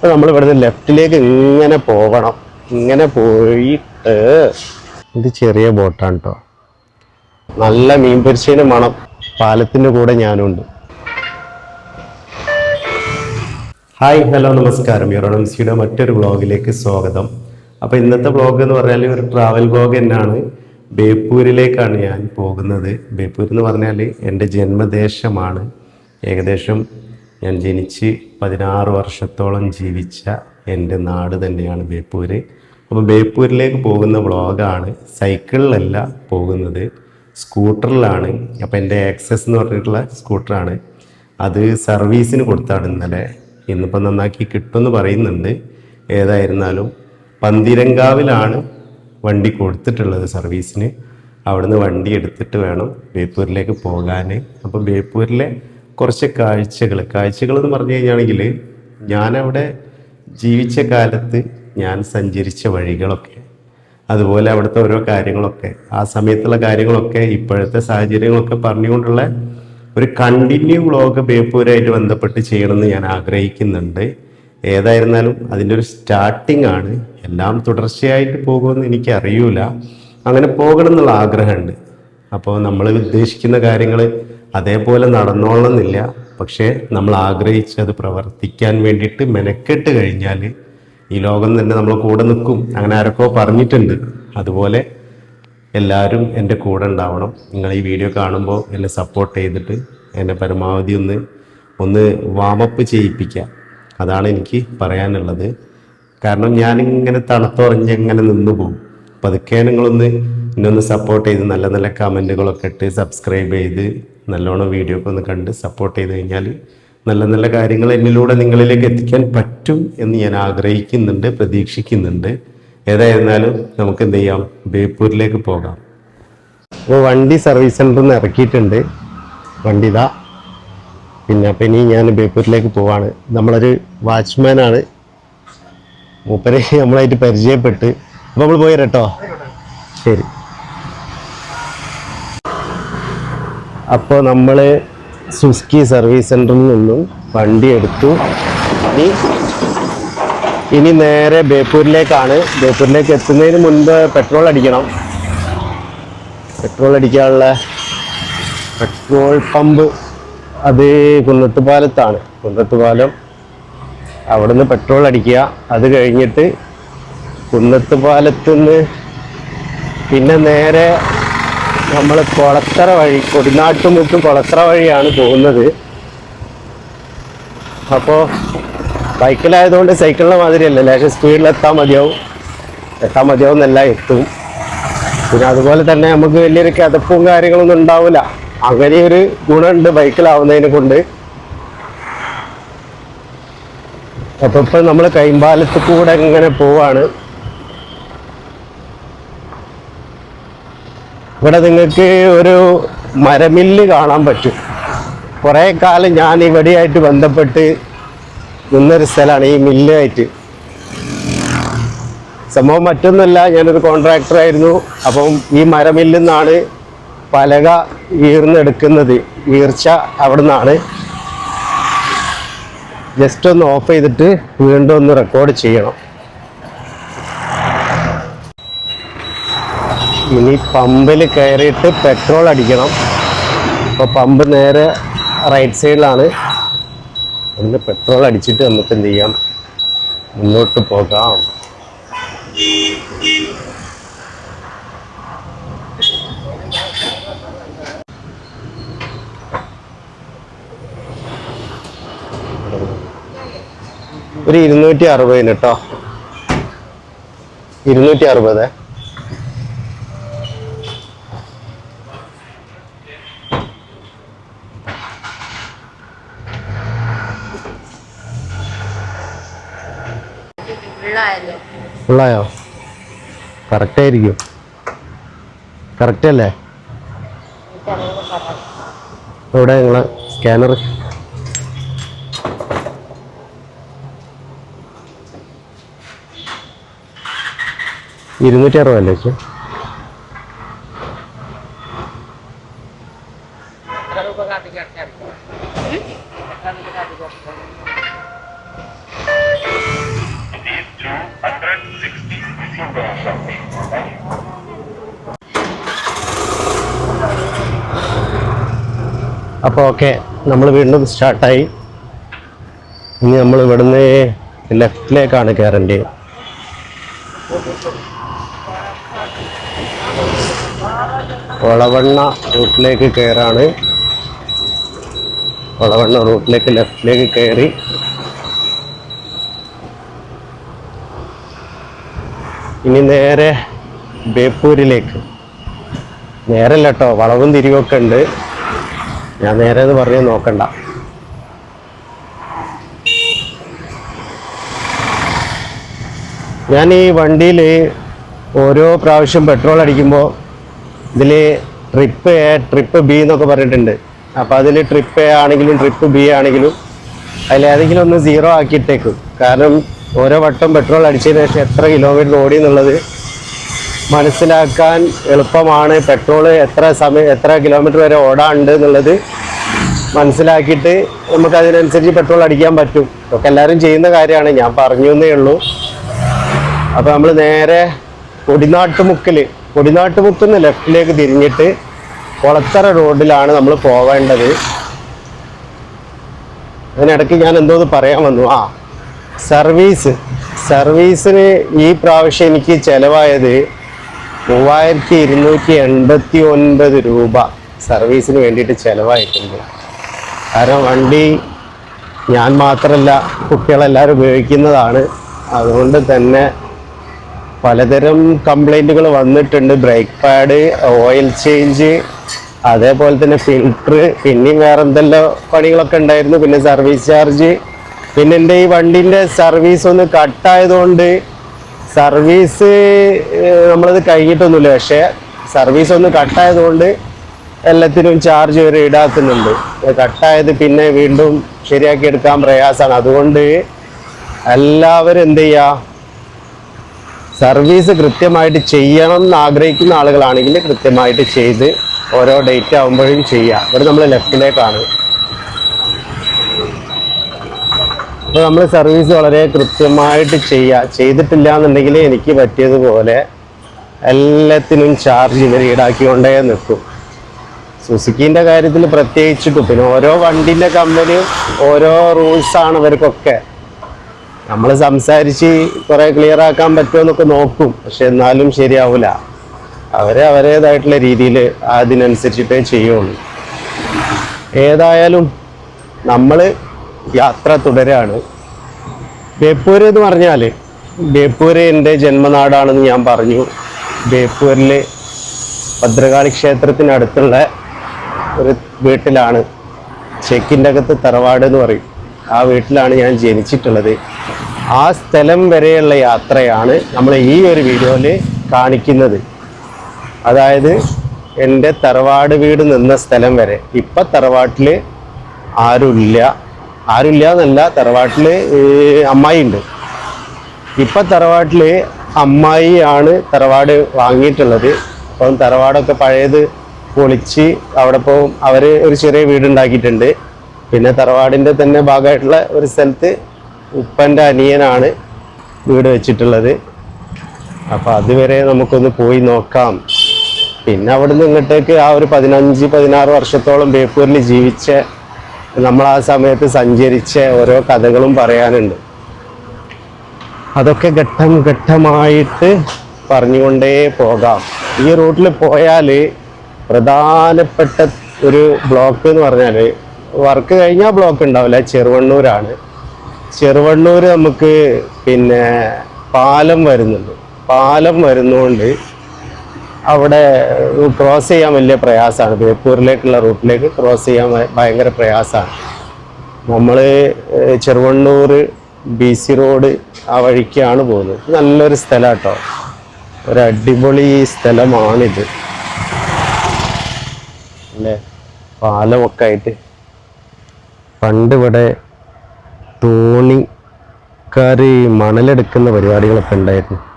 അപ്പൊ നമ്മൾ ഇവിടുന്ന് ലെഫ്റ്റിലേക്ക് ഇങ്ങനെ പോകണം ഇങ്ങനെ പോയിട്ട് ഇത് ചെറിയ ബോട്ടാണ് കേട്ടോ നല്ല മീൻ പൊരിച്ചതിന് മണം. പാലത്തിന്റെ കൂടെ ഞാനുണ്ട് ഹായ് ഹലോ നമസ്കാരം. യൂറോണംസിയുടെ മറ്റൊരു ബ്ലോഗിലേക്ക് സ്വാഗതം. അപ്പോൾ ഇന്നത്തെ ബ്ലോഗ് എന്ന് പറഞ്ഞാൽ ഒരു ട്രാവൽ വ്ളോഗ് തന്നെയാണ്. ബേപ്പൂരിലേക്കാണ് ഞാൻ പോകുന്നത്. ബേപ്പൂർ എന്ന് പറഞ്ഞാൽ എന്റെ ജന്മദേശമാണ്. ഏകദേശം ഞാൻ ജനിച്ച് പതിനാറ് വർഷത്തോളം ജീവിച്ച എന്റെ നാട് തന്നെയാണ് ബേപ്പൂർ അപ്പോൾ ബേപ്പൂരിലേക്ക് പോകുന്ന വ്ളോഗാണ് സൈക്കിളിലല്ല പോകുന്നത് സ്കൂട്ടറിലാണ്. അപ്പോൾ എന്റെ ആക്സസ് എന്ന് പറഞ്ഞിട്ടുള്ള സ്കൂട്ടറാണ്. അത് സർവീസിന് കൊടുത്താണ് ഇന്നലെ. ഇന്നിപ്പോൾ നന്നാക്കി കിട്ടുമെന്ന് പറയുന്നുണ്ട്. ഏതായിരുന്നാലും പന്തിരങ്കാവിലാണ് വണ്ടി കൊടുത്തിട്ടുള്ളത് സർവീസിന്. അവിടുന്ന് വണ്ടി എടുത്തിട്ട് വേണം ബേപ്പൂരിലേക്ക് പോകാൻ. അപ്പോൾ ബേപ്പൂരിലെ കുറച്ച് കാഴ്ചകൾ. കാഴ്ചകൾ എന്ന് പറഞ്ഞു കഴിഞ്ഞാണെങ്കിൽ ഞാനവിടെ ജീവിച്ച കാലത്ത് ഞാൻ സഞ്ചരിച്ച വഴികളൊക്കെ അതുപോലെ അവിടുത്തെ ഓരോ കാര്യങ്ങളൊക്കെ ആ സമയത്തുള്ള കാര്യങ്ങളൊക്കെ ഇപ്പോഴത്തെ സാഹചര്യങ്ങളൊക്കെ പറഞ്ഞുകൊണ്ടുള്ള ഒരു കണ്ടിന്യൂ വ്ളോഗ് ബേപ്പൂരായിട്ട് ബന്ധപ്പെട്ട് ചെയ്യണമെന്ന് ഞാൻ ആഗ്രഹിക്കുന്നുണ്ട്. ഏതായിരുന്നാലും അതിന്റെ ഒരു സ്റ്റാർട്ടിംഗ് ആണ്. എല്ലാം തുടർച്ചയായിട്ട് പോകുമെന്ന് എനിക്കറിയൂല. അങ്ങനെ പോകണം എന്നുള്ള ആഗ്രഹമുണ്ട്. അപ്പോൾ നമ്മൾ ഉദ്ദേശിക്കുന്ന കാര്യങ്ങൾ അതേപോലെ നടന്നോളണമെന്നില്ല. പക്ഷേ നമ്മൾ ആഗ്രഹിച്ച് അത് പ്രവർത്തിക്കാൻ വേണ്ടിയിട്ട് മെനക്കെട്ട് കഴിഞ്ഞാൽ ഈ ലോകം തന്നെ നമ്മൾ കൂടെ നിൽക്കും. അങ്ങനെ ആരൊക്കെ പറഞ്ഞിട്ടുണ്ട്. അതുപോലെ എല്ലാവരും എന്റെ കൂടെ ഉണ്ടാവണം. നിങ്ങൾ ഈ വീഡിയോ കാണുമ്പോൾ എന്നെ സപ്പോർട്ട് ചെയ്തിട്ട് എന്നെ പരമാവധി ഒന്ന് ഒന്ന് വാമപ്പ് ചെയ്യിപ്പിക്കുക. അതാണ് എനിക്ക് പറയാനുള്ളത്. കാരണം ഞാനിങ്ങനെ തണുത്തുറഞ്ഞ് ഇങ്ങനെ നിന്നു പോകും? പതുക്കെ നിങ്ങളൊന്ന് എന്നെ ഒന്ന് സപ്പോർട്ട് ചെയ്ത് നല്ല നല്ല കമന്റുകളൊക്കെ ഇട്ട് സബ്സ്ക്രൈബ് ചെയ്ത് നല്ലോണം വീഡിയോ ഒക്കെ ഒന്ന് കണ്ട് സപ്പോർട്ട് ചെയ്ത് കഴിഞ്ഞാൽ നല്ല നല്ല കാര്യങ്ങൾ എന്നിലൂടെ നിങ്ങളിലേക്ക് എത്തിക്കാൻ പറ്റും എന്ന് ഞാൻ ആഗ്രഹിക്കുന്നുണ്ട് പ്രതീക്ഷിക്കുന്നുണ്ട്. ഏതായിരുന്നാലും നമുക്ക് എന്ത് ചെയ്യാം? ബേപ്പൂരിലേക്ക് പോകാം. അപ്പോൾ വണ്ടി സർവീസ് സെന്ററിൽ നിന്ന് ഇറക്കിയിട്ടുണ്ട്. വണ്ടി ഇതാ. പിന്നെ അപ്പം ഇനി ഞാൻ ബേപ്പൂരിലേക്ക് പോവാണ്. നമ്മളൊരു വാച്ച്മാനാണ് മൂപ്പരെ നമ്മളായിട്ട് പരിചയപ്പെട്ട്. അപ്പോൾ നമ്മൾ പോയി കേട്ടോ ശരി. അപ്പോൾ നമ്മൾ സുസ്കി സർവീസ് സെന്ററിൽ നിന്നും വണ്ടി എടുത്തു. ഇനി ഇനി നേരെ ബേപ്പൂരിലേക്കാണ്. ബേപ്പൂരിലേക്ക് എത്തുന്നതിന് മുൻപ് പെട്രോൾ അടിക്കണം. പെട്രോൾ അടിക്കാനുള്ള പെട്രോൾ പമ്പ് അത് കുന്നത്തുപാലത്താണ്. കുന്നത്തുപാലം അവിടെ നിന്ന് പെട്രോൾ അടിക്കുക. അത് കഴിഞ്ഞിട്ട് കുന്നത്തുപാലത്ത് നിന്ന് പിന്നെ നേരെ നമ്മൾ കൊളത്തറ വഴി കൊടിനാട്ടുമുക്ക് കൊളത്തറ വഴിയാണ് പോകുന്നത്. അപ്പോൾ ബൈക്കിലായതുകൊണ്ട് സൈക്കിളിനെ മാതിരിയല്ല ലേശം സ്പീഡിൽ എത്താൻ മതിയാവും. എത്താൻ മതിയാവും എന്നല്ല എത്തും. പിന്നെ അതുപോലെ തന്നെ നമുക്ക് വലിയൊരു കിതപ്പും കാര്യങ്ങളൊന്നും ഉണ്ടാവില്ല അങ്ങനെ ഒരു ഗുണമുണ്ട് ബൈക്കിലാവുന്നതിനെ കൊണ്ട്. അപ്പോൾ ഇപ്പം നമ്മൾ കൈമ്പാലത്ത് കൂടെ ഇങ്ങനെ പോവാണ്. ഇവിടെ നിങ്ങൾക്ക് ഒരു മരമില്ല് കാണാൻ പറ്റും. കുറേ കാലം ഞാൻ ഇവിടെയായിട്ട് ബന്ധപ്പെട്ട് നിന്നൊരു സ്ഥലമാണ് ഈ മില്ലായിട്ട്. സംഭവം മറ്റൊന്നുമല്ല ഞാനൊരു കോൺട്രാക്ടർ ആയിരുന്നു. അപ്പം ഈ മരമില്ലിൽ നിന്നാണ് പലക ഈർന്നെടുക്കുന്നത്. ഈർച്ച അവിടെ നിന്നാണ് ജസ്റ്റ് ഒന്ന് ഓഫ് ചെയ്തിട്ട് വീണ്ടും ഒന്ന് റെക്കോർഡ് ചെയ്യണം. ഇനി പമ്പിൽ കയറിയിട്ട് പെട്രോൾ അടിക്കണം. അപ്പോൾ പമ്പ് നേരെ റൈറ്റ് സൈഡിലാണ് അതിന് പെട്രോൾ അടിച്ചിട്ട് നമുക്ക് എന്ത് ചെയ്യാം? മുന്നോട്ട് പോകാം. ഒരു ഇരുന്നൂറ്റി അറുപതിന് കേട്ടോ ഇരുന്നൂറ്റി അറുപത്. ഫുള്ളായോ കറക്റ്റായിരിക്കും. കറക്റ്റല്ലേ? ഇവിടെ നിങ്ങളെ സ്കാനർ? ഇരുന്നൂറ്റി അറുപതല്ലേ ചേച്ചി? അപ്പോൾ ഓക്കെ നമ്മൾ വീണ്ടും സ്റ്റാർട്ടായി. ഇനി നമ്മൾ ഇവിടുന്ന് ലെഫ്റ്റിലേക്കാണ് കയറേണ്ടത് ഒളവണ്ണ റൂട്ടിലേക്ക് കയറാണ് ഒളവണ്ണ റൂട്ടിലേക്ക് ലെഫ്റ്റിലേക്ക് കയറി ഇനി നേരെ ബേപ്പൂരിലേക്ക്. നേരല്ല വളവും തിരിവൊക്കെ ഉണ്ട്. ഞാൻ നേരെ അത് പറഞ്ഞ് നോക്കണ്ട. ഞാൻ ഈ വണ്ടിയിൽ ഓരോ പ്രാവശ്യം പെട്രോൾ അടിക്കുമ്പോൾ ഇതിൽ ട്രിപ്പ് എ ട്രിപ്പ് ബി എന്നൊക്കെ പറഞ്ഞിട്ടുണ്ട്. അപ്പോൾ അതിൽ ട്രിപ്പ് എ ആണെങ്കിലും ട്രിപ്പ് ബി ആണെങ്കിലും അതിലേതെങ്കിലും ഒന്ന് സീറോ ആക്കിയിട്ടേക്കും. കാരണം ഓരോ വട്ടം പെട്രോൾ അടിച്ചതിന് ശേഷം എത്ര കിലോമീറ്റർ ഓടി എന്നുള്ളത് മനസ്സിലാക്കാൻ എളുപ്പമാണ്. പെട്രോൾ എത്ര സമയം എത്ര കിലോമീറ്റർ വരെ ഓടാണ്ട് എന്നുള്ളത് മനസ്സിലാക്കിയിട്ട് നമുക്ക് അതിനനുസരിച്ച് പെട്രോൾ അടിക്കാൻ പറ്റും. ഒക്കെ എല്ലാവരും ചെയ്യുന്ന കാര്യമാണ്. ഞാൻ പറഞ്ഞു എന്നേ ഉള്ളൂ. അപ്പോൾ നമ്മൾ നേരെ കൊടിനാട്ടുമുക്കിൽ കൊടിനാട്ടുമുക്കിൽ നിന്ന് ലെഫ്റ്റിലേക്ക് തിരിഞ്ഞിട്ട് കുളത്തറ റോഡിലാണ് നമ്മൾ പോവേണ്ടത്. അതിനിടയ്ക്ക് ഞാൻ എന്തോ ഒന്ന് പറയാൻ വന്നു. ആ സർവീസ് സർവീസിന് ഈ പ്രാവശ്യം എനിക്ക് ചിലവായത് മൂവായിരത്തി ഇരുന്നൂറ്റി എൺപത്തി ഒൻപത് രൂപ സർവീസിന് വേണ്ടിയിട്ട് ചിലവായിട്ടുണ്ട്. കാരണം വണ്ടി ഞാൻ മാത്രമല്ല കുട്ടികളെല്ലാവരും ഉപയോഗിക്കുന്നതാണ്. അതുകൊണ്ട് തന്നെ പലതരം കംപ്ലൈന്റുകൾ വന്നിട്ടുണ്ട്. ബ്രേക്ക് പാഡ് ഓയിൽ ചേഞ്ച് അതേപോലെ തന്നെ ഫിൽട്ടർ പിന്നെയും വേറെ എന്തെല്ലാം പണികളൊക്കെ ഉണ്ടായിരുന്നു. പിന്നെ സർവീസ് ചാർജ് പിന്നെ എന്റെ ഈ വണ്ടിന്റെ സർവീസ് ഒന്ന് കട്ടായതുകൊണ്ട് സർവീസ് നമ്മളത് കഴിഞ്ഞിട്ടൊന്നുമില്ല. പക്ഷേ സർവീസ് ഒന്ന് കട്ടായതുകൊണ്ട് എല്ലാത്തിനും ചാർജ് വരെ ഈടാക്കുന്നുണ്ട്. കട്ടായത് പിന്നെ വീണ്ടും ശരിയാക്കി എടുക്കാൻ പ്രയാസമാണ്. അതുകൊണ്ട് എല്ലാവരും എന്ത് ചെയ്യുക സർവീസ് കൃത്യമായിട്ട് ചെയ്യണം എന്ന് ആഗ്രഹിക്കുന്ന ആളുകളാണെങ്കിൽ കൃത്യമായിട്ട് ചെയ്ത് ഓരോ ഡേറ്റ് ആകുമ്പോഴും ചെയ്യുക ഇവിടെ നമ്മൾ ലെഫ്റ്റിലേക്കാണ് അപ്പോൾ നമ്മൾ സർവീസ് വളരെ കൃത്യമായിട്ട് ചെയ്യുക ചെയ്തിട്ടില്ല എന്നുണ്ടെങ്കിൽ എനിക്ക് പറ്റിയതുപോലെ എല്ലാത്തിനും ചാർജ് ഇവർ ഈടാക്കിക്കൊണ്ടേ നിൽക്കും. സുസുക്കിന്റെ കാര്യത്തിൽ പ്രത്യേകിച്ചിട്ടും പിന്നെ ഓരോ വണ്ടിന്റെ കമ്പനിയും ഓരോ റൂൾസാണ് ഇവർക്കൊക്കെ. നമ്മൾ സംസാരിച്ച് കുറേ ക്ലിയർ ആക്കാൻ പറ്റുമെന്നൊക്കെ നോക്കും പക്ഷെ എന്നാലും ശരിയാവില്ല അവരെ അവരേതായിട്ടുള്ള രീതിയിൽ അതിനനുസരിച്ചിട്ടേ ചെയ്യുള്ളൂ. ഏതായാലും നമ്മൾ യാത്ര തുടരാണ്. ബേപ്പൂർ എന്ന് പറഞ്ഞാൽ ബേപ്പൂർ എന്റെ ജന്മനാടാണെന്ന് ഞാൻ പറഞ്ഞു. ബേപ്പൂരിൽ ഭദ്രകാളി ക്ഷേത്രത്തിനടുത്തുള്ള ഒരു വീട്ടിലാണ്. ചെക്കിന്റെ അകത്ത് തറവാട് എന്ന് പറയും. ആ വീട്ടിലാണ് ഞാൻ ജനിച്ചിട്ടുള്ളത്. ആ സ്ഥലം വരെയുള്ള യാത്രയാണ് നമ്മൾ ഈ ഒരു വീഡിയോയിൽ കാണിക്കുന്നത്. അതായത് എന്റെ തറവാട് വീട് നിന്ന സ്ഥലം വരെ. ഇപ്പം തറവാട്ടിൽ ആരുമില്ല. ആരുമില്ല എന്നല്ല തറവാട്ടിൽ അമ്മായി ഉണ്ട് ഇപ്പം തറവാട്ടിൽ അമ്മായി ആണ് തറവാട് വാങ്ങിയിട്ടുള്ളത്. അപ്പം തറവാടൊക്കെ പഴയത് പൊളിച്ച് അവിടെ ഇപ്പോൾ അവർ ഒരു ചെറിയ വീട് ഉണ്ടാക്കിയിട്ടുണ്ട് പിന്നെ തറവാടിന്റെ തന്നെ ഭാഗമായിട്ടുള്ള ഒരു സ്ഥലത്ത് ഉപ്പന്റെ അനിയനാണ് വീട് വെച്ചിട്ടുള്ളത്. അപ്പോൾ അതുവരെ നമുക്കൊന്ന് പോയി നോക്കാം. പിന്നെ അവിടുന്ന് ഇങ്ങോട്ടേക്ക് ആ ഒരു പതിനഞ്ച് പതിനാറ് വർഷത്തോളം ബേപ്പൂരിൽ ജീവിച്ച നമ്മൾ ആ സമയത്ത് സഞ്ചരിച്ച ഓരോ കഥകളും പറയാനുണ്ട്. അതൊക്കെ ഘട്ടം ഘട്ടമായിട്ട് പറഞ്ഞുകൊണ്ടേ പോകാം. ഈ റൂട്ടിൽ പോയാൽ പ്രധാനപ്പെട്ട ഒരു ബ്ലോക്ക് എന്ന് പറഞ്ഞാൽ വർക്ക് കഴിഞ്ഞാൽ ബ്ലോക്ക് ഉണ്ടാവില്ല ചെറുവണ്ണൂരാണ്. ചെറുവണ്ണൂർ നമുക്ക് പിന്നെ പാലം വരുന്നുണ്ട്. പാലം വരുന്നതുകൊണ്ട് അവിടെ ക്രോസ് ചെയ്യാൻ വലിയ പ്രയാസമാണ്. ബേപ്പൂരിലേക്കുള്ള റൂട്ടിലേക്ക് ക്രോസ് ചെയ്യാൻ ഭയ- ഭയങ്കര പ്രയാസമാണ്. നമ്മൾ ചെറുവണ്ണൂർ ബി സി റോഡ് ആ വഴിക്കാണ് പോകുന്നത്. നല്ലൊരു സ്ഥലം കേട്ടോ ഒരു അടിപൊളി സ്ഥലമാണിത്. അല്ലേ? പാലമൊക്കെ ആയിട്ട്. പണ്ട് ഇവിടെ തോണിക്കാർ മണലെടുക്കുന്ന പരിപാടികളൊക്കെ ഉണ്ടായിരുന്നു.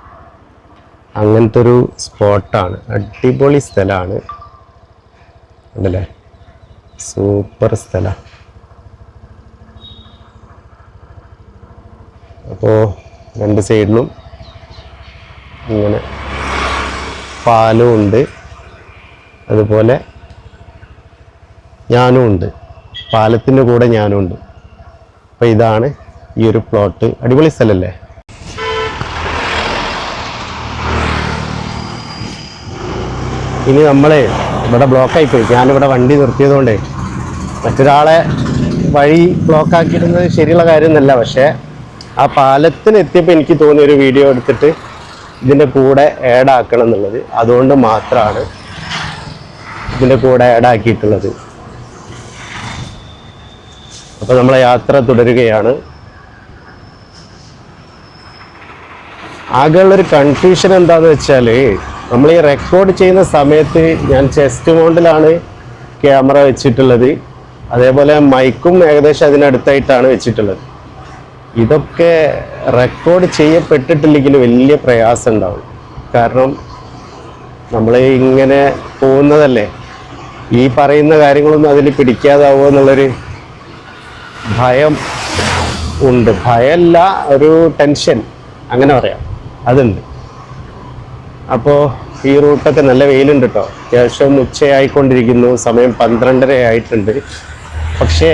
അങ്ങനത്തെ ഒരു സ്പോട്ടാണ്. അടിപൊളി സ്ഥലമാണ് ഉണ്ടല്ലേ സൂപ്പർ സ്ഥലം. അപ്പോൾ രണ്ട് സൈഡിലും ഇങ്ങനെ പാലും ഉണ്ട്. അതുപോലെ ഞാനും ഉണ്ട്. പാലത്തിന്റെ കൂടെ ഞാനും ഉണ്ട്. അപ്പോൾ ഇതാണ് ഈ ഒരു പ്ലോട്ട്. അടിപൊളി സ്ഥലമല്ലേ ഇനി നമ്മളെ ഇവിടെ ബ്ലോക്കായി പോയി ഞാനിവിടെ വണ്ടി നിർത്തിയതുകൊണ്ടേ മറ്റൊരാളെ വഴി ബ്ലോക്ക് ആക്കിയിടുന്നത് ശരിയുള്ള കാര്യമൊന്നുമല്ല. പക്ഷേ ആ പാലത്തിന് എത്തിയപ്പോൾ എനിക്ക് തോന്നിയ ഒരു വീഡിയോ എടുത്തിട്ട് ഇതിന്റെ കൂടെ ആഡ് എന്നുള്ളത്. അതുകൊണ്ട് മാത്രമാണ് ഇതിന്റെ കൂടെ ആഡ് ആക്കിയിട്ടുള്ളത് അപ്പോൾ നമ്മളെ യാത്ര തുടരുകയാണ്. ആകെയുള്ളൊരു കൺഫ്യൂഷൻ എന്താണെന്ന് വെച്ചാൽ നമ്മൾ ഈ റെക്കോർഡ് ചെയ്യുന്ന സമയത്ത് ഞാൻ ചെസ്റ്റ് മൗണ്ടിലാണ് ക്യാമറ വെച്ചിട്ടുള്ളത്. അതേപോലെ മൈക്കും ഏകദേശം അതിനടുത്തായിട്ടാണ് വെച്ചിട്ടുള്ളത്. ഇതൊക്കെ റെക്കോർഡ് ചെയ്യപ്പെട്ടിട്ടില്ലെങ്കിൽ വലിയ പ്രയാസം ഉണ്ടാവും. കാരണം നമ്മൾ ഇങ്ങനെ പോകുന്നതല്ലേ? ഈ പറയുന്ന കാര്യങ്ങളൊന്നും അതിൽ പിടിക്കാതാവുമോ എന്നുള്ളൊരു ഭയം ഉണ്ട്. ഭയമല്ല ഒരു ടെൻഷൻ അങ്ങനെ പറയാം. അതുണ്ട്. അപ്പോൾ ഈ റൂട്ടൊക്കെ നല്ല വെയിലുണ്ട് കേട്ടോ അത്യാവശ്യം ഉച്ചയായിക്കൊണ്ടിരിക്കുന്നു. സമയം പന്ത്രണ്ടര ആയിട്ടുണ്ട് പക്ഷേ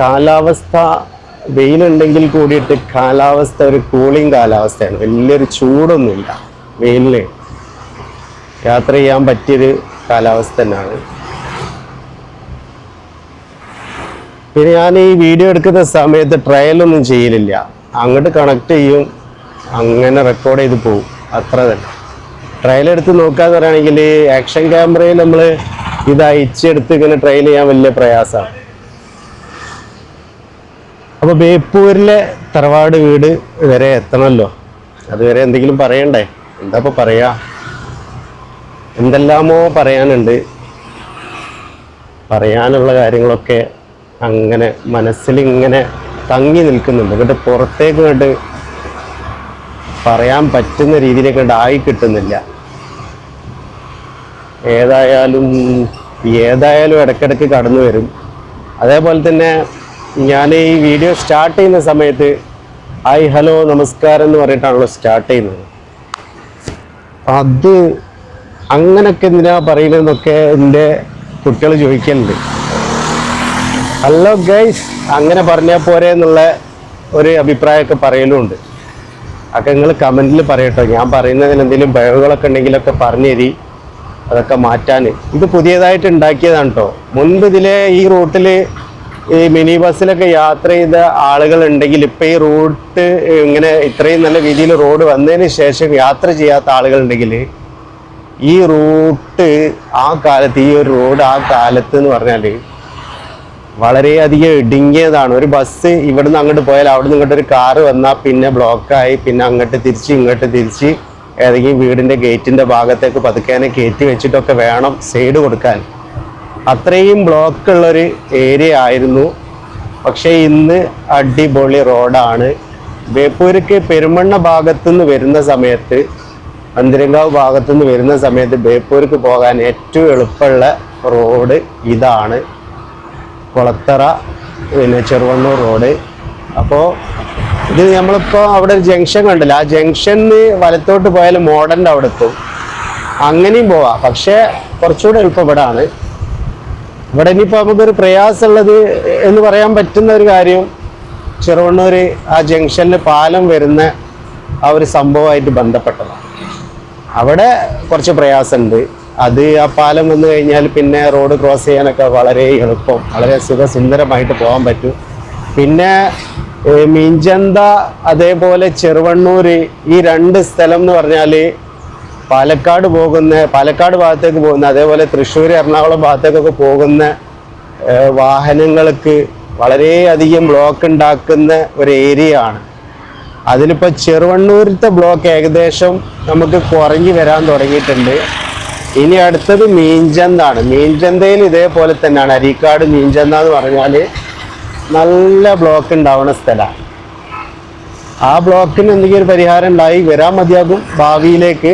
കാലാവസ്ഥ വെയിലുണ്ടെങ്കിൽ കൂടിയിട്ട് കാലാവസ്ഥ ഒരു കൂളിംഗ് കാലാവസ്ഥയാണ്. വലിയൊരു ചൂടൊന്നുമില്ല. വെയിലിന് യാത്ര ചെയ്യാൻ പറ്റിയൊരു കാലാവസ്ഥ തന്നെയാണ്. പിന്നെ ഞാൻ ഈ വീഡിയോ എടുക്കുന്ന സമയത്ത് ട്രയലൊന്നും ചെയ്യലില്ല. അങ്ങോട്ട് കണക്ട് ചെയ്യും. അങ്ങനെ റെക്കോർഡ് ചെയ്ത് പോവും. അത്ര തന്നെ. ട്രയൽ എടുത്ത് നോക്കാന്ന് പറയുകയാണെങ്കിൽ ആക്ഷൻ ക്യാമറയിൽ നമ്മൾ ഇത് അയച്ചെടുത്ത് ഇങ്ങനെ ട്രയൽ ചെയ്യാൻ വലിയ പ്രയാസമാണ്. അപ്പോൾ ബേപ്പൂരിലെ തറവാട് വീട് വരെ എത്തണമല്ലോ. അതുവരെ എന്തെങ്കിലും പറയണ്ടേ? എന്താ ഇപ്പോൾ പറയാ? എന്തെല്ലാമോ പറയാനുണ്ട്. പറയാനുള്ള കാര്യങ്ങളൊക്കെ അങ്ങനെ മനസ്സിൽ ഇങ്ങനെ തങ്ങി നിൽക്കുന്നുണ്ട്. എന്നിട്ട് പുറത്തേക്ക് പറയാൻ പറ്റുന്ന രീതിയിലേക്ക് ആയി കിട്ടുന്നില്ല. ഏതായാലും ഏതായാലും ഇടയ്ക്കിടയ്ക്ക് കടന്നു വരും. അതേപോലെ തന്നെ ഞാൻ ഈ വീഡിയോ സ്റ്റാർട്ട് ചെയ്യുന്ന സമയത്ത് ഹായ് ഹലോ നമസ്കാരം എന്ന് പറഞ്ഞിട്ടാണല്ലോ സ്റ്റാർട്ട് ചെയ്യുന്നത്. അത് അങ്ങനൊക്കെ എന്തിനാ പറയുന്നതെന്നൊക്കെ എന്റെ കുട്ടികൾ ചോദിക്കലുണ്ട്. ഹലോ ഗൈസ് അങ്ങനെ പറഞ്ഞാൽ പോരെ എന്നുള്ള ഒരു അഭിപ്രായമൊക്കെ പറയലുമുണ്ട്. അതൊക്കെ നിങ്ങൾ കമന്റിൽ പറയട്ടോ. ഞാൻ പറയുന്നതിന് എന്തെങ്കിലും പിഴവുകളൊക്കെ ഉണ്ടെങ്കിലൊക്കെ പറഞ്ഞു തരി. അതൊക്കെ മാറ്റാൻ. ഇത് പുതിയതായിട്ട് ഉണ്ടാക്കിയതാണ് കേട്ടോ മുൻപ് ഇതിലെ ഈ റൂട്ടിൽ ഈ മിനി ബസ്സിലൊക്കെ യാത്ര ചെയ്ത ആളുകൾ ഉണ്ടെങ്കിൽ ഇപ്പം ഈ റൂട്ട് ഇങ്ങനെ ഇത്രയും നല്ല രീതിയിൽ റോഡ് വന്നതിന് ശേഷം യാത്ര ചെയ്യാത്ത ആളുകൾ ഉണ്ടെങ്കിൽ ഈ റൂട്ട് ആ കാലത്ത് ഈ ഒരു റോഡ് ആ കാലത്ത് എന്ന് പറഞ്ഞാൽ വളരെയധികം ഇടുങ്ങിയതാണ്. ഒരു ബസ് ഇവിടുന്ന് അങ്ങോട്ട് പോയാൽ അവിടെ നിന്ന് ഇങ്ങോട്ട് ഒരു കാറ് വന്നാൽ പിന്നെ ബ്ലോക്കായി പിന്നെ അങ്ങോട്ട് തിരിച്ച് ഇങ്ങോട്ട് തിരിച്ച് ഏതെങ്കിലും വീടിന്റെ ഗേറ്റിന്റെ ഭാഗത്തേക്ക് പതുക്കാനെ കയറ്റി വെച്ചിട്ടൊക്കെ വേണം സൈഡ് കൊടുക്കാൻ. അത്രയും ബ്ലോക്ക് ഉള്ളൊരു ഏരിയ ആയിരുന്നു. പക്ഷേ ഇന്ന് അടിപൊളി റോഡാണ്. ബേപ്പൂർക്ക് പെരുമണ്ണ ഭാഗത്തുനിന്ന് വരുന്ന സമയത്ത് അന്തിരങ്കാവ് ഭാഗത്തുനിന്ന് വരുന്ന സമയത്ത് ബേപ്പൂർക്ക് പോകാൻ ഏറ്റവും എളുപ്പമുള്ള റോഡ് ഇതാണ്. കുളത്തറ പിന്നെ ചെറുവണ്ണൂർ റോഡ്. അപ്പോൾ ഇത് നമ്മളിപ്പോൾ അവിടെ ഒരു ജംഗ്ഷൻ കണ്ടില്ല? ആ ജംഗ്ഷനിൽ വലത്തോട്ട് പോയാൽ മോഡലിന്റെ അവിടെ എത്തും. അങ്ങനെയും പോവാം. പക്ഷേ കുറച്ചുകൂടെ എളുപ്പം ഇവിടെ ആണ് ഇവിടെ ഇനിയിപ്പോൾ നമുക്കൊരു പ്രയാസമുള്ളത് എന്ന് പറയാൻ പറ്റുന്ന ഒരു കാര്യം ചെറുവണ്ണൂർ ആ ജംഗ്ഷനിൽ പാലം വരുന്ന ആ ഒരു സംഭവമായിട്ട് ബന്ധപ്പെട്ടതാണ്. അവിടെ കുറച്ച് പ്രയാസമുണ്ട്. അത് ആ പാലം വന്നു കഴിഞ്ഞാൽ പിന്നെ റോഡ് ക്രോസ് ചെയ്യാനൊക്കെ വളരെ എളുപ്പം. വളരെ സുഖസുന്ദരമായിട്ട് പോകാൻ പറ്റും. പിന്നെ മീഞ്ചന്ത അതേപോലെ ചെറുവണ്ണൂർ ഈ രണ്ട് സ്ഥലം എന്ന് പറഞ്ഞാൽ പാലക്കാട് പോകുന്ന പാലക്കാട് ഭാഗത്തേക്ക് പോകുന്ന അതേപോലെ തൃശ്ശൂർ എറണാകുളം ഭാഗത്തേക്കൊക്കെ പോകുന്ന വാഹനങ്ങൾക്ക് വളരെയധികം ബ്ലോക്ക് ഉണ്ടാക്കുന്ന ഒരു ഏരിയ ആണ്. അതിലിപ്പോൾ ചെറുവണ്ണൂരത്തെ ബ്ലോക്ക് ഏകദേശം നമുക്ക് കുറഞ്ഞു വരാൻ തുടങ്ങിയിട്ടുണ്ട്. ഇനി അടുത്തത് മീൻചന്താണ്. മീൻചന്തയിൽ ഇതേപോലെ തന്നെയാണ്. അരീക്കാട് മീൻചന്ത എന്ന് പറഞ്ഞാൽ നല്ല ബ്ലോക്ക് ഉണ്ടാവുന്ന സ്ഥലമാണ് ആ ബ്ലോക്കിന് എന്തെങ്കിലും ഒരു പരിഹാരം ഉണ്ടായി വരാൻ മതിയാകും ഭാവിയിലേക്ക്.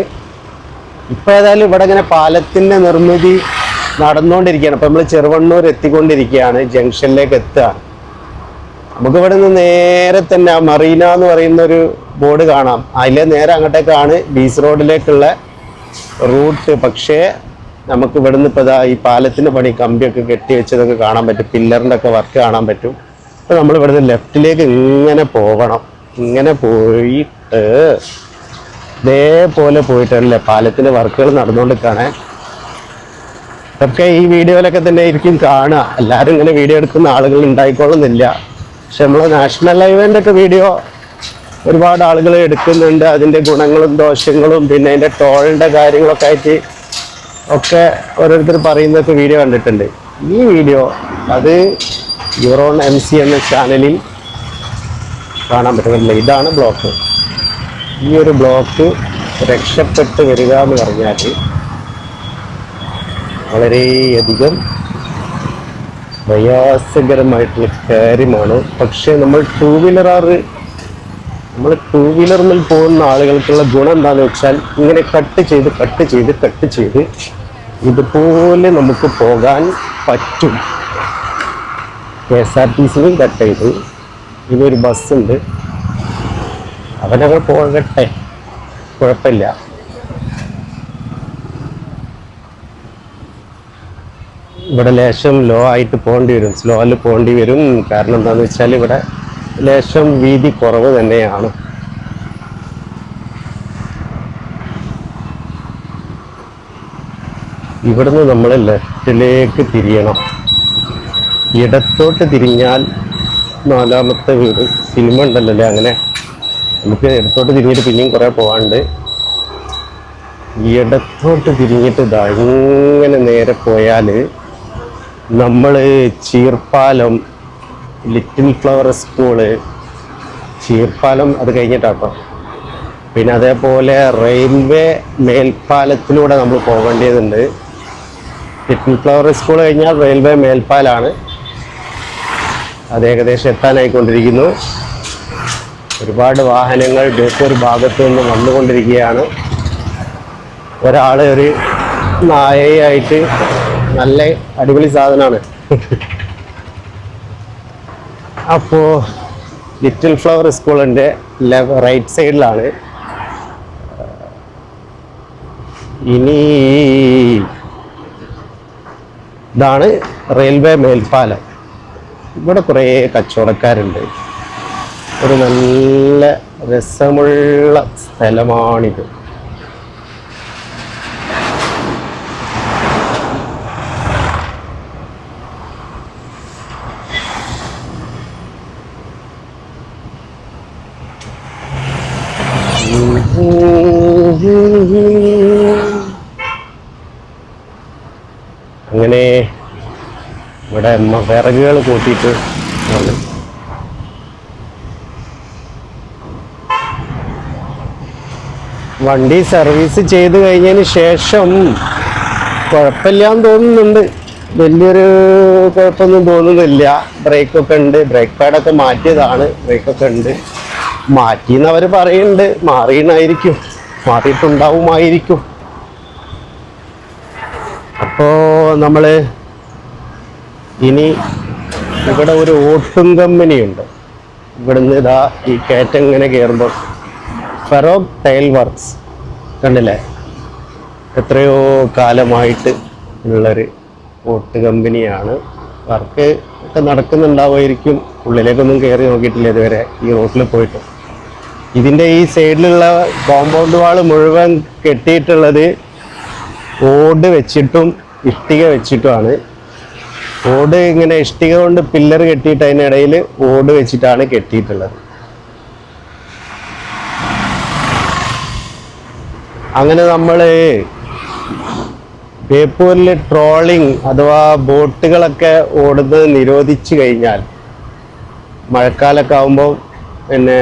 ഇപ്പം ഏതായാലും ഇവിടെ ഇങ്ങനെ പാലത്തിന്റെ നിർമ്മിതി നടന്നുകൊണ്ടിരിക്കുകയാണ്. അപ്പോൾ നമ്മൾ ചെറുവണ്ണൂർ എത്തിക്കൊണ്ടിരിക്കുകയാണ് ജംഗ്ഷനിലേക്ക് എത്തുകയാണ് നമുക്ക് ഇവിടെ നിന്ന് നേരെ തന്നെ ആ മറീന എന്ന് പറയുന്ന ഒരു ബോർഡ് കാണാം. അതിലെ നേരെ അങ്ങോട്ടേക്കാണ് ബീച്ച് റോഡിലേക്കുള്ള റൂട്ട്. പക്ഷേ നമുക്ക് ഇവിടുന്ന് ഇപ്പോൾ ഈ പാലത്തിന്റെ പണി കമ്പിയൊക്കെ കെട്ടി വെച്ചതൊക്കെ കാണാൻ പറ്റും. പില്ലറിന്റെ ഒക്കെ വർക്ക് കാണാൻ പറ്റും. അപ്പോൾ നമ്മൾ ഇവിടുന്ന് ലെഫ്റ്റിലേക്ക് ഇങ്ങനെ പോകണം ഇങ്ങനെ പോയിട്ട് ഇതേപോലെ പോയിട്ടല്ലേ പാലത്തിന്റെ വർക്കുകൾ നടന്നുകൊണ്ടിരിക്കുകയാണ് ഒക്കെ ഈ വീഡിയോയിലൊക്കെ തന്നെ ആയിരിക്കും കാണുക. എല്ലാവരും ഇങ്ങനെ വീഡിയോ എടുക്കുന്ന ആളുകൾ ഉണ്ടായിക്കൊള്ളുന്നില്ല. പക്ഷെ നമ്മൾ നാഷണൽ ഹൈവേന്റെ ഒക്കെ വീഡിയോ ഒരുപാട് ആളുകൾ എടുക്കുന്നുണ്ട്. അതിന്റെ ഗുണങ്ങളും ദോഷങ്ങളും പിന്നെ അതിന്റെ ടോളിന്റെ കാര്യങ്ങളൊക്കെ ആയിട്ട് ഒക്കെ ഓരോരുത്തർ പറയുന്നൊക്കെ വീഡിയോ കണ്ടിട്ടുണ്ട്. ഈ വീഡിയോ അത് യൂറോൺ എം സി എന്ന ചാനലിൽ കാണാൻ പറ്റുന്നില്ല ഇതാണ് ബ്ലോക്ക് ഈ ഒരു ബ്ലോക്ക് രക്ഷപ്പെട്ട് വരിക എന്ന് പറഞ്ഞാൽ വളരെയധികം പ്രയാസകരമായിട്ടുള്ള കാര്യമാണ്. പക്ഷേ നമ്മൾ ടൂ വീലർ ആറ് നമ്മൾ ടൂ വീലറിൽ പോകുന്ന ആളുകൾക്കുള്ള ഗുണം എന്താണെന്ന് വെച്ചാൽ ഇങ്ങനെ കട്ട് ചെയ്ത് കട്ട് ചെയ്ത് കട്ട് ചെയ്ത് ഇതുപോലെ നമുക്ക് പോകാൻ പറ്റും. കെ എസ് ആർ ടി സിയും കട്ട് ചെയ്തു. ഇതൊരു ബസ്സുണ്ട് അവനങ്ങൾ പോകട്ടെ. കുഴപ്പമില്ല. ഇവിടെ ലേശം ലോ ആയിട്ട് പോകേണ്ടി വരും. സ്ലോയിൽ പോകേണ്ടി വരും. കാരണം എന്താണെന്ന് വെച്ചാൽ ഇവിടെ ലേശം വീതി കുറവ് തന്നെയാണ്. ഇവിടുന്ന് നമ്മൾ ലെഫ്റ്റിലേക്ക് തിരിയണം. ഇടത്തോട്ട് തിരിഞ്ഞാൽ നാലാമത്തെ വീട് സിനിമ ഉണ്ടല്ലോ അങ്ങനെ? നമുക്ക് ഇടത്തോട്ട് തിരിഞ്ഞിട്ട് പിന്നെയും കുറേ പോകാണ്ട് ഇടത്തോട്ട് തിരിഞ്ഞിട്ട് ദാ ഇങ്ങനെ നേരെ പോയാൽ നമ്മൾ Cheerpalam little flower school Cheerpalam അത് കഴിഞ്ഞിട്ടാട്ടോ പിന്നെ അതേപോലെ റെയിൽവേ മേൽപ്പാലത്തിലൂടെ നമ്മൾ പോകേണ്ടതുണ്ട്. ലിറ്റിൽ ഫ്ലവർ സ്കൂൾ കഴിഞ്ഞാൽ റെയിൽവേ മേൽപ്പാലാണ്. അത് ഏകദേശം എത്താനായിക്കൊണ്ടിരിക്കുന്നു. ഒരുപാട് വാഹനങ്ങൾ ബേപ്പൂർ ഭാഗത്തു നിന്ന് വന്നുകൊണ്ടിരിക്കുകയാണ്. ഒരാൾ ഒരു നായയായിട്ട് നല്ല അടിപൊളി സാധനമാണ്. അപ്പോൾ ലിറ്റിൽ ഫ്ലവർ സ്കൂളിന്റെ റൈറ്റ് സൈഡിലാണ്. ഇനി ഇതാണ് റെയിൽവേ മേൽപ്പാലം. ഇവിടെ കുറേ കച്ചവടക്കാരുണ്ട്. ഒരു നല്ല രസമുള്ള സ്ഥലമാണിത്. അങ്ങനെ ഇവിടെ വിറകുകൾ കൂട്ടിയിട്ട്. വണ്ടി സർവീസ് ചെയ്ത് കഴിഞ്ഞതിന് ശേഷം കുഴപ്പമില്ലാന്ന് തോന്നുന്നുണ്ട്. വലിയൊരു കുഴപ്പമൊന്നും തോന്നുന്നില്ല. ബ്രേക്കൊക്കെ ഉണ്ട്. ബ്രേക്ക് പാഡൊക്കെ മാറ്റിയതാണ്. ബ്രേക്കൊക്കെ ഉണ്ട്. മാറ്റിയെന്ന് അവർ പറയുന്നുണ്ട്. മാറിയണായിരിക്കും മാറിയിട്ടുണ്ടാവുമായിരിക്കും. അപ്പോൾ നമ്മൾ ഇനി ഇവിടെ ഒരു ഓട്ടും കമ്പനിയുണ്ട് ഇവിടുന്ന് ഇതാ ഈ കയറ്റം ഇങ്ങനെ കയറുമ്പോൾ ഫെറോക് ടൈൽ വർക്ക്സ്. കണ്ടില്ലേ? എത്രയോ കാലമായിട്ട് ഉള്ളൊരു ഓട്ട് കമ്പനിയാണ് വർക്ക് ഒക്കെ നടക്കുന്നുണ്ടാവുമായിരിക്കും. ഉള്ളിലേക്കൊന്നും കയറി നോക്കിയിട്ടില്ല ഇതുവരെ ഈ റോട്ടിൽ പോയിട്ട്. ഇതിന്റെ ഈ സൈഡിലുള്ള കോമ്പൗണ്ട് വാൾ മുഴുവൻ കെട്ടിയിട്ടുള്ളത് ഓട് വെച്ചിട്ടും ഇഷ്ടിക വെച്ചിട്ടുമാണ്. ഓട് ഇങ്ങനെ ഇഷ്ടിക കൊണ്ട് പില്ലർ കെട്ടിയിട്ട് അതിനിടയിൽ ഓട് വെച്ചിട്ടാണ് കെട്ടിയിട്ടുള്ളത്. അങ്ങനെ നമ്മൾ ബേപ്പൂരിൽ ട്രോളിംഗ് അഥവാ ബോട്ടുകളൊക്കെ ഓടുന്നത് നിരോധിച്ചു കഴിഞ്ഞാൽ മഴക്കാലമൊക്കെ ആകുമ്പോൾ പിന്നെ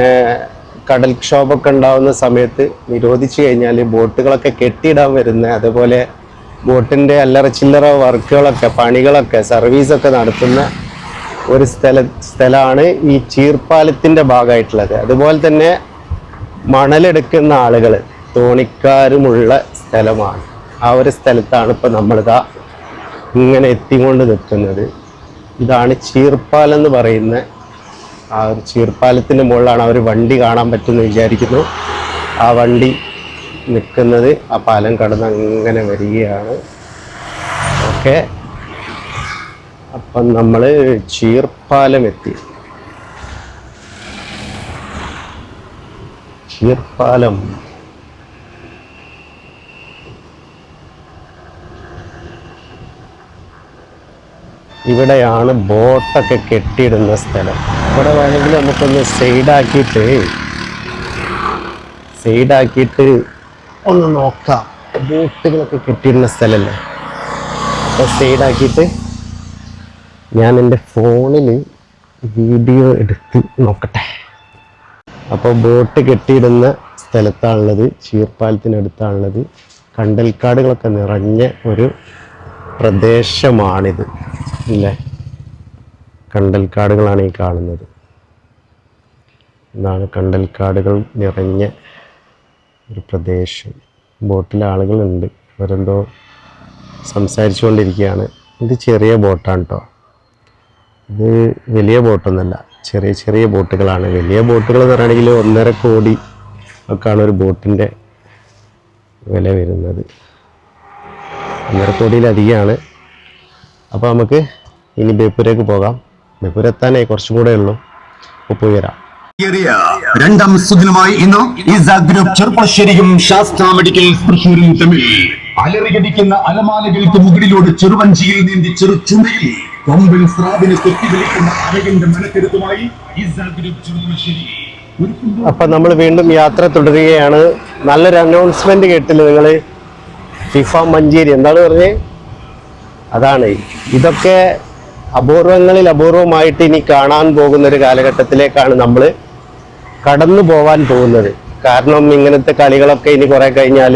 കടൽക്ഷോഭമൊക്കെ ഉണ്ടാകുന്ന സമയത്ത് നിരോധിച്ചു കഴിഞ്ഞാൽ ബോട്ടുകളൊക്കെ കെട്ടിയിടാൻ വരുന്ന അതുപോലെ ബോട്ടിന്റെ അല്ലറ ചില്ലറ വർക്കുകളൊക്കെ പണികളൊക്കെ സർവീസൊക്കെ നടത്തുന്ന ഒരു സ്ഥല സ്ഥലമാണ് ഈ ചീർപ്പാലത്തിന്റെ ഭാഗമായിട്ടുള്ളത്. അതുപോലെ തന്നെ മണലെടുക്കുന്ന ആളുകൾ തോണിക്കാരുമുള്ള സ്ഥലമാണ്. ആ ഒരു സ്ഥലത്താണ് ഇപ്പം നമ്മളിതാ ഇങ്ങനെ എത്തിക്കൊണ്ട് നിൽക്കുന്നത്. ഇതാണ് ചീർപ്പാലം എന്ന് പറയുന്ന ആ ഒരു ചീർപ്പാലത്തിന്റെ മുകളിലാണ് അവർ വണ്ടി കാണാൻ പറ്റുമെന്ന് വിചാരിക്കുന്നു. ആ വണ്ടി നിൽക്കുന്നത് ആ പാലം കടന്ന് അങ്ങനെ വരികയാണ്. ഓക്കെ. അപ്പം നമ്മൾ ചീർപ്പാലം എത്തി. ചീർപ്പാലം. ഇവിടെയാണ് ബോട്ടൊക്കെ കെട്ടിയിടുന്ന സ്ഥലം. ഇവിടെ വേണമെങ്കിൽ നമുക്കൊന്ന് സൈഡാക്കിയിട്ട് സൈഡാക്കിയിട്ട് ഒന്ന് നോക്കാം. ബോട്ടുകളൊക്കെ കിട്ടിയിരുന്ന സ്ഥലമല്ലേ അപ്പോൾ സൈഡാക്കിയിട്ട് ഞാൻ എന്റെ ഫോണിൽ വീഡിയോ എടുത്ത് നോക്കട്ടെ. അപ്പോൾ ബോട്ട് കെട്ടിയിടുന്ന സ്ഥലത്താണുള്ളത് ചീർപ്പാലത്തിനടുത്താണുള്ളത്. കണ്ടൽക്കാടുകളൊക്കെ നിറഞ്ഞ ഒരു പ്രദേശമാണിത്. അല്ലേ കണ്ടൽക്കാടുകളാണ് ഈ കാണുന്നത്. ഇതാണ് കണ്ടൽക്കാടുകൾ നിറഞ്ഞ ഒരു പ്രദേശം. ബോട്ടിൽ ആളുകളുണ്ട്. അവരെന്തോ സംസാരിച്ചു കൊണ്ടിരിക്കുകയാണ് ഇത് ചെറിയ ബോട്ടാണ് കേട്ടോ ഇത് വലിയ ബോട്ടൊന്നുമല്ല ചെറിയ ചെറിയ ബോട്ടുകളാണ്. വലിയ ബോട്ടുകൾ എന്ന് പറയുകയാണെങ്കിൽ ഒന്നര കോടി ഒക്കെയാണ് ഒരു ബോട്ടിന്റെ വില വരുന്നത്. ഒന്നര കോടിയിലധികമാണ്. അപ്പോൾ നമുക്ക് ഇനി ബേപ്പൂരേക്ക് പോകാം. ബേപ്പൂർ എത്താനേ കുറച്ചും കൂടെ ഉള്ളൂ. അപ്പോൾ പോയി വരാം. രണ്ടാം സുദിനമായി ഇന്ന് ഇസ ഗ്രൂപ്പ് ചെറുപ്പശ്ശേരിയും ശാസ്ത്ര മെഡിക്കൽ തൃശൂരും തമ്മിൽ അലറികടിക്കുന്ന അലമാലകൾക്ക് മുകളിലൂടെ ചെറുവഞ്ചിയിൽ നീന്തി ചെറു ചുമയിൽ കൊമ്പിൽ സ്രാവിനെ കൊത്തി വിളിക്കുന്ന അഴകിന്റെ മനക്കരുത്തുമായി ഇസ ഗ്രൂപ്പ് ചെറുപ്പശ്ശേരി അപ്പൊ നമ്മൾ വീണ്ടും യാത്ര തുടരുകയാണ്. നല്ലൊരു അനൗൺസ്മെന്റ് കേട്ടില്ല നിങ്ങൾ ഫിഫ മഞ്ചേരി. എന്താണ് പറഞ്ഞേ? അതാണ്. ഇതൊക്കെ അപൂർവങ്ങളിൽ അപൂർവമായിട്ട് ഇനി കാണാൻ പോകുന്ന ഒരു കാലഘട്ടത്തിലേക്കാണ് നമ്മൾ കടന്നു പോവാൻ പോകുന്നത് കാരണം ഇങ്ങനത്തെ കളികളൊക്കെ ഇനി കുറെ കഴിഞ്ഞാൽ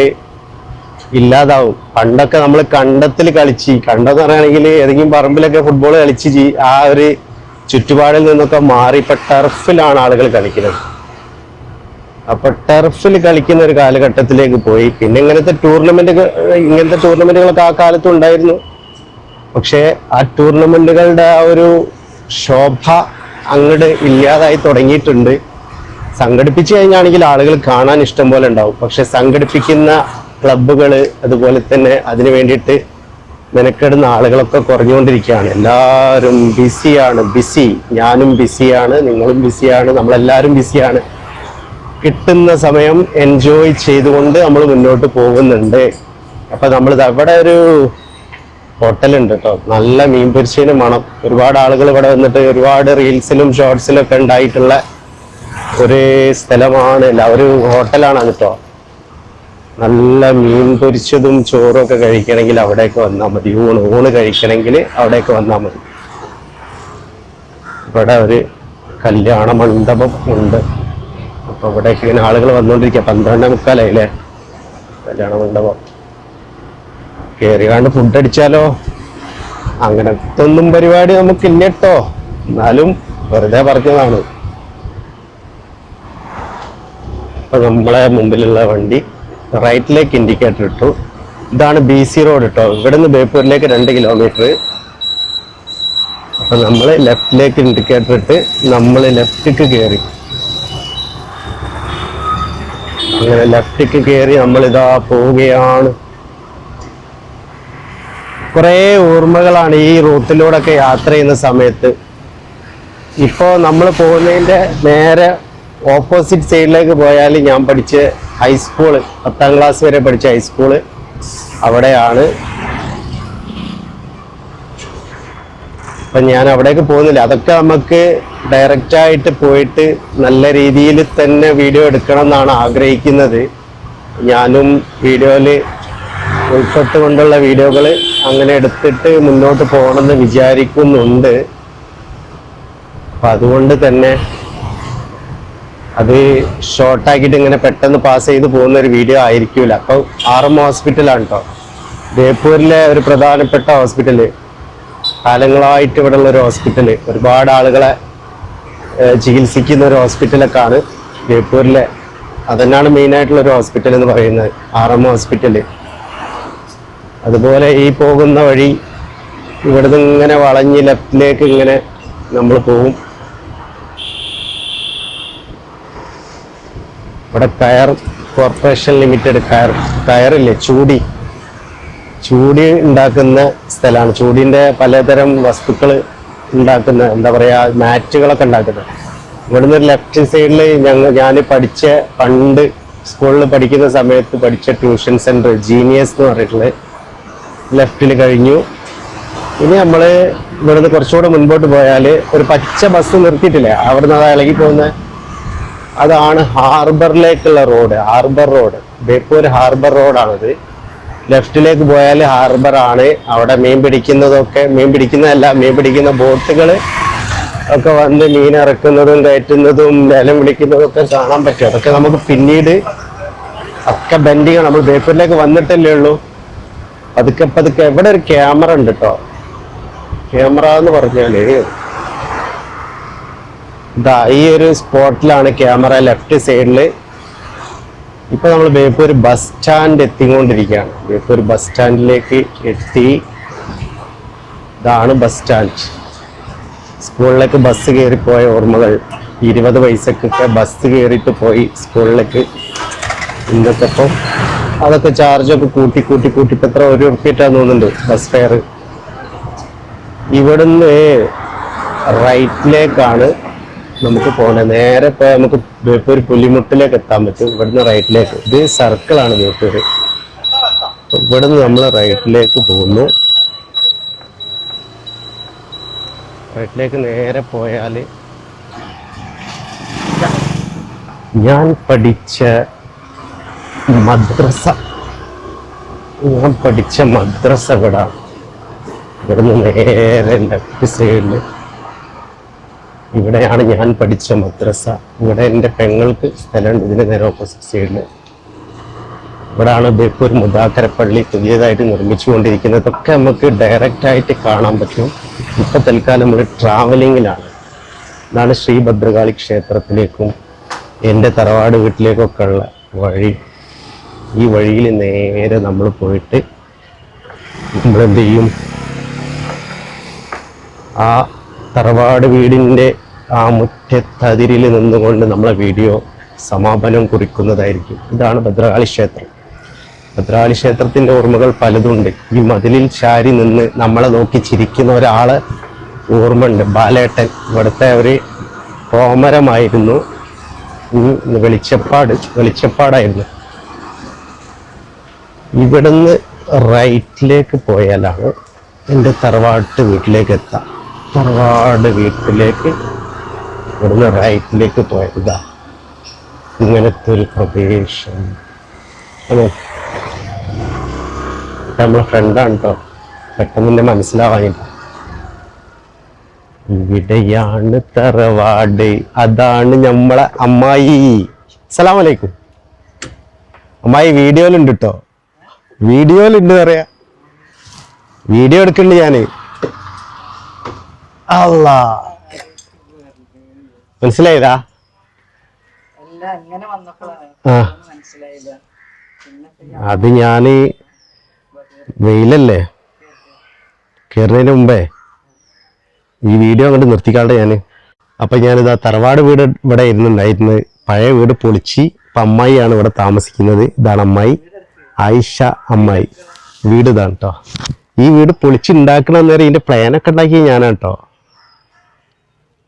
ഇല്ലാതാവും. പണ്ടൊക്കെ നമ്മൾ കണ്ടത്തിൽ കളിച്ച് കണ്ടെന്ന് പറയുകയാണെങ്കിൽ ഏതെങ്കിലും പറമ്പിലൊക്കെ ഫുട്ബോൾ കളിച്ച് ആ ഒരു ചുറ്റുപാടിൽ നിന്നൊക്കെ മാറി ഇപ്പൊ ടർഫിലാണ് ആളുകൾ കളിക്കുന്നത്. അപ്പൊ ടർഫിൽ കളിക്കുന്ന ഒരു കാലഘട്ടത്തിലേക്ക് പോയി. പിന്നെ ഇങ്ങനത്തെ ടൂർണമെന്റ് ഇങ്ങനത്തെ ടൂർണമെന്റുകളൊക്കെ ആ കാലത്ത് ഉണ്ടായിരുന്നു. പക്ഷേ ആ ടൂർണമെന്റുകളുടെ ആ ഒരു ശോഭ അങ്ങോട്ട് ഇല്ലാതായി തുടങ്ങിയിട്ടുണ്ട്. സംഘടിപ്പിച്ചു കഴിഞ്ഞാണെങ്കിൽ ആളുകൾ കാണാൻ ഇഷ്ടം പോലെ ഉണ്ടാവും. പക്ഷെ സംഘടിപ്പിക്കുന്ന ക്ലബ്ബുകൾ അതുപോലെ തന്നെ അതിനു വേണ്ടിയിട്ട് മെനക്കെടുന്ന ആളുകളൊക്കെ കുറഞ്ഞുകൊണ്ടിരിക്കുകയാണ്. എല്ലാവരും ബിസിയാണ്. ബിസി. ഞാനും ബിസിയാണ്. നിങ്ങളും ബിസിയാണ്. നമ്മളെല്ലാവരും ബിസിയാണ്. കിട്ടുന്ന സമയം എൻജോയ് ചെയ്തുകൊണ്ട് നമ്മൾ മുന്നോട്ട് പോകുന്നുണ്ട്. അപ്പം നമ്മൾ അവിടെ ഒരു ഹോട്ടലുണ്ട് കേട്ടോ. നല്ല മീൻ പൊരിച്ചതിന് മണം. ഒരുപാട് ആളുകൾ ഇവിടെ വന്നിട്ട് ഒരുപാട് റീൽസിലും ഷോർട്സിലും ഒക്കെ ഉണ്ടായിട്ടുള്ള ഒരു സ്ഥലമാണ് അല്ല ഒരു ഹോട്ടലാണ് അതിപ്പോ. നല്ല മീൻ പൊരിച്ചതും ചോറൊക്കെ കഴിക്കണമെങ്കിൽ അവിടെയൊക്കെ വന്നാൽ മതി. ഊണ് ഊണ് കഴിക്കണമെങ്കിൽ അവിടെയൊക്കെ വന്നാൽ മതി. ഇവിടെ ഒരു കല്യാണ മണ്ഡപം ഉണ്ട്. അപ്പൊ ഇവിടേക്ക് ഇങ്ങനെ ആളുകൾ വന്നുകൊണ്ടിരിക്കുക. പന്ത്രണ്ടേ മുക്കാലായില്ലേ കല്യാണ മണ്ഡപം. കയറിയാണ്ട് ഫുഡ് അടിച്ചാലോ? അങ്ങനത്തെ ഒന്നും പരിപാടി നമുക്കില്ല കേട്ടോ. എന്നാലും വെറുതെ പറഞ്ഞതാണ്. അപ്പൊ നമ്മളെ മുമ്പിലുള്ള വണ്ടി റൈറ്റിലേക്ക് ഇൻഡിക്കേറ്റർ ഇട്ടു. ഇതാണ് ബി സി റോഡ് കേട്ടോ ഇവിടെ നിന്ന് ബേപ്പൂരിലേക്ക് രണ്ട് കിലോമീറ്റർ അപ്പൊ നമ്മൾ ലെഫ്റ്റിലേക്ക് ഇൻഡിക്കേറ്റർ ഇട്ട് നമ്മൾ ലെഫ്റ്റിക്ക് കയറി അങ്ങനെ ലെഫ്റ്റിക്ക് കയറി നമ്മൾ ഇതാ പോവുകയാണ്. കുറേ ഓർമ്മകളാണ് ഈ റൂട്ടിലൂടെ ഒക്കെ യാത്ര ചെയ്യുന്ന സമയത്ത്. ഇപ്പോൾ നമ്മൾ പോകുന്നതിന്റെ നേരെ ഓപ്പോസിറ്റ് സൈഡിലേക്ക് പോയാൽ ഞാൻ പഠിച്ച ഹൈസ്കൂൾ പത്താം ക്ലാസ് വരെ പഠിച്ച ഹൈസ്കൂൾ അവിടെയാണ്. അപ്പം ഞാൻ അവിടേക്ക് പോകുന്നില്ല. അതൊക്കെ നമുക്ക് ഡയറക്റ്റായിട്ട് പോയിട്ട് നല്ല രീതിയിൽ തന്നെ വീഡിയോ എടുക്കണം എന്നാണ് ആഗ്രഹിക്കുന്നത്. ഞാനും വീഡിയോയിൽ ഉൾപ്പെട്ടുകൊണ്ടുള്ള വീഡിയോകൾ അങ്ങനെ എടുത്തിട്ട് മുന്നോട്ട് പോകണമെന്ന് വിചാരിക്കുന്നുണ്ട്. അപ്പം അതുകൊണ്ട് തന്നെ അത് ഷോർട്ടാക്കിയിട്ട് ഇങ്ങനെ പെട്ടെന്ന് പാസ് ചെയ്ത് പോകുന്ന ഒരു വീഡിയോ ആയിരിക്കില്ല അപ്പോൾ ആർ എം ഹോസ്പിറ്റലാണ് കേട്ടോ ബേപ്പൂരിലെ ഒരു പ്രധാനപ്പെട്ട ഹോസ്പിറ്റൽ കാലങ്ങളായിട്ട് ഇവിടെ ഉള്ള ഒരു ഹോസ്പിറ്റൽ ഒരുപാട് ആളുകളെ ചികിത്സിക്കുന്ന ഒരു ഹോസ്പിറ്റലൊക്കെ ആണ് ബേപ്പൂരിലെ മെയിൻ മെയിനായിട്ടുള്ള ഒരു ഹോസ്പിറ്റൽ എന്ന് പറയുന്നത് ആർ എം ഹോസ്പിറ്റൽ അതുപോലെ ഈ പോകുന്ന വഴി ഇവിടുന്ന് ഇങ്ങനെ വളഞ്ഞ് ലെഫ്റ്റിലേക്ക് ഇങ്ങനെ നമ്മൾ പോകും ഇവിടെ കയർ കോർപ്പറേഷൻ ലിമിറ്റഡ് കയർ കയറില്ലേ ചൂടി. ചൂടി ഉണ്ടാക്കുന്ന സ്ഥലമാണ്. ചൂടിന്റെ പലതരം വസ്തുക്കൾ ഉണ്ടാക്കുന്ന എന്താ പറയുക മാറ്റുകളൊക്കെ ഉണ്ടാക്കുന്നത്. ഇവിടുന്ന് ഒരു ലെഫ്റ്റ് സൈഡിൽ ഞങ്ങൾ ഞാൻ പഠിച്ച പണ്ട് സ്കൂളിൽ പഠിക്കുന്ന സമയത്ത് പഠിച്ച ട്യൂഷൻ സെന്റർ ജീനിയസ് എന്ന് പറഞ്ഞിട്ടുള്ളത് ലെഫ്റ്റിൽ കഴിഞ്ഞു. ഇനി നമ്മൾ ഇവിടുന്ന് കുറച്ചുകൂടെ മുൻപോട്ട് പോയാൽ ഒരു പച്ച ബസ് നിർത്തിയിട്ടില്ലേ? അവിടുന്ന് അത് ഇളകി പോകുന്ന. അതാണ് ഹാർബറിലേക്കുള്ള road harbour road. Beypore harbour റോഡാണത്. ലെഫ്റ്റിലേക്ക് പോയാൽ ഹാർബറാണ് അവിടെ മീൻ പിടിക്കുന്നതൊക്കെ മീൻ പിടിക്കുന്നതല്ല മീൻ പിടിക്കുന്ന ബോട്ടുകൾ ഒക്കെ വന്ന് മീൻ ഇറക്കുന്നതും കയറ്റുന്നതും ലേലം പിടിക്കുന്നതും ഒക്കെ കാണാൻ പറ്റും. അതൊക്കെ നമുക്ക് പിന്നീട് ഒക്കെ ബെൻഡിങ് നമ്മൾ ബേപ്പൂരിലേക്ക് വന്നിട്ടല്ലേ ഉള്ളൂ. പതുക്കെ പതുക്കെ. ഇവിടെ ഒരു ക്യാമറ ഉണ്ട് കേട്ടോ ക്യാമറ എന്ന് പറഞ്ഞാൽ ഇതാ ഈ ഒരു സ്പോട്ടിലാണ് ക്യാമറ ലെഫ്റ്റ് സൈഡിൽ. ഇപ്പൊ നമ്മൾ ബേപ്പൂർ ബസ് സ്റ്റാൻഡ് എത്തിക്കൊണ്ടിരിക്കുകയാണ്. ബേപ്പൂർ ബസ് സ്റ്റാൻഡിലേക്ക് എത്തി. ഇതാണ് ബസ് സ്റ്റാൻഡ്. സ്കൂളിലേക്ക് ബസ് കയറി പോയ ഓർമ്മകൾ. ഇരുപത് പൈസക്കൊക്കെ ബസ് കയറിയിട്ട് പോയി സ്കൂളിലേക്ക്. ഇന്നത്തെ ഇപ്പം അതൊക്കെ ചാർജൊക്കെ കൂട്ടി കൂട്ടി കൂട്ടി. ഇപ്പം എത്ര? ഒരു ഉറുപ്പിട്ടാന്ന് തോന്നുന്നുണ്ട് ബസ് ഫെയർ ഇവിടുന്ന് റൈറ്റിലേക്കാണ് നമുക്ക് പോകണം നേരെ ഇപ്പൊ നമുക്ക് ബേപ്പൂർ പുലിമുട്ടിലേക്ക് എത്താൻ പറ്റും. ഇവിടുന്ന് റൈറ്റിലേക്ക്. ഇത് സർക്കിളാണ് ബേപ്പൂർ ഇവിടുന്ന് നമ്മൾ റൈറ്റിലേക്ക് പോകുന്നു. റൈറ്റിലേക്ക് നേരെ പോയാൽ ഞാൻ പഠിച്ച മദ്രസ. ഞാൻ പഠിച്ച മദ്രസ ഇവിടെ. ഇവിടുന്ന് നേരെ ലെഫ്റ്റ് സൈഡിൽ ഇവിടെയാണ് ഞാൻ പഠിച്ച മദ്രസ. ഇവിടെ എന്റെ പെങ്ങൾക്ക് സ്ഥലമുണ്ട് ഇതിന് നേരെ ഓപ്പോസിറ്റ് സൈഡിൽ ഇവിടാണ് ബേപ്പൂർ മുദാക്കരപ്പള്ളി പുതിയതായിട്ട് നിർമ്മിച്ചുകൊണ്ടിരിക്കുന്നത് ഇതൊക്കെ നമുക്ക് ഡയറക്റ്റ് ആയിട്ട് കാണാൻ പറ്റും. ഇപ്പം തൽക്കാലം നമ്മൾ ട്രാവലിങ്ങിലാണ് ഇതാണ് ശ്രീ ഭദ്രകാളി ക്ഷേത്രത്തിലേക്കും എന്റെ തറവാട് വീട്ടിലേക്കൊക്കെ ഉള്ള വഴി. ഈ വഴിയിൽ നേരെ നമ്മൾ പോയിട്ട് നമ്മളെന്ത് ചെയ്യും ആ തറവാട് വീടിന്റെ ആ മുറ്റത്തതിരിൽ നിന്നുകൊണ്ട് നമ്മളെ വീഡിയോ സമാപനം കുറിക്കുന്നതായിരിക്കും. ഇതാണ് ഭദ്രകാളി ക്ഷേത്രം. ഭദ്രകാളി ക്ഷേത്രത്തിന്റെ ഓർമ്മകൾ പലതുണ്ട്. ഈ മതിലിൽ ചാരി നിന്ന് നമ്മളെ നോക്കി ചിരിക്കുന്ന ഒരാൾ ഓർമ്മയുണ്ട്. ബാലേട്ടൻ. ഇവിടുത്തെ ഒരു കോമരമായിരുന്നു. വെളിച്ചപ്പാട് വെളിച്ചപ്പാടായിരുന്നു. ഇവിടുന്ന് റൈറ്റിലേക്ക് പോയാലാണ് എന്റെ തറവാട്ട് വീട്ടിലേക്ക് എത്താം. തറവാട് വീട്ടിലേക്ക് ഇവിടുന്ന് റൈറ്റിലേക്ക് പോയത്. ഇങ്ങനത്തെ ഒരു പ്രദേശം നമ്മളെ ഫ്രണ്ടാണ് കേട്ടോ പെട്ടെന്ന് എന്നെ മനസ്സിലാവാനില്ല ഇവിടെയാണ് തറവാട്. അതാണ് നമ്മളെ അമ്മായി. അസ്സലാമു അലൈക്കും അമ്മായി വീഡിയോയിലുണ്ട് കേട്ടോ വീഡിയോയിലുണ്ട് പറയാ. വീഡിയോ എടുക്കുന്നുണ്ട് ഞാൻ അല്ലാ മനസ്സിലായതാ? അത് ഞാൻ വെയിലല്ലേ? കയറുന്നതിന് മുമ്പേ ഈ വീഡിയോ അങ്ങോട്ട് നിർത്തിക്കാണ്ട് ഞാൻ അപ്പം ഞാനിത് ആ തറവാട് വീട് ഇവിടെ ഇരുന്നുണ്ടായിരുന്നു പഴയ വീട് പൊളിച്ച് ഇപ്പം അമ്മായിയാണ് ഇവിടെ താമസിക്കുന്നത്. ഇതാണ് അമ്മായി. ആയിഷ അമ്മായി. വീട് ഇതാണ് കേട്ടോ ഈ വീട് പൊളിച്ചുണ്ടാക്കണമെന്ന് നേരം ഇതിന്റെ പ്ലാനൊക്കെ ഉണ്ടാക്കിയത് ഞാനാണ് കേട്ടോ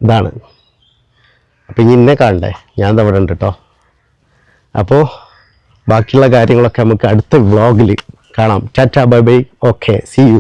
ഇതാണ്. അപ്പം ഇനി ഇന്നെ കാണണ്ടേ? ഞാൻ തവിടെ ഉണ്ട് കേട്ടോ അപ്പോൾ ബാക്കിയുള്ള കാര്യങ്ങളൊക്കെ നമുക്ക് അടുത്ത വ്ളോഗിൽ കാണാം. Tata bye bye. Okay see you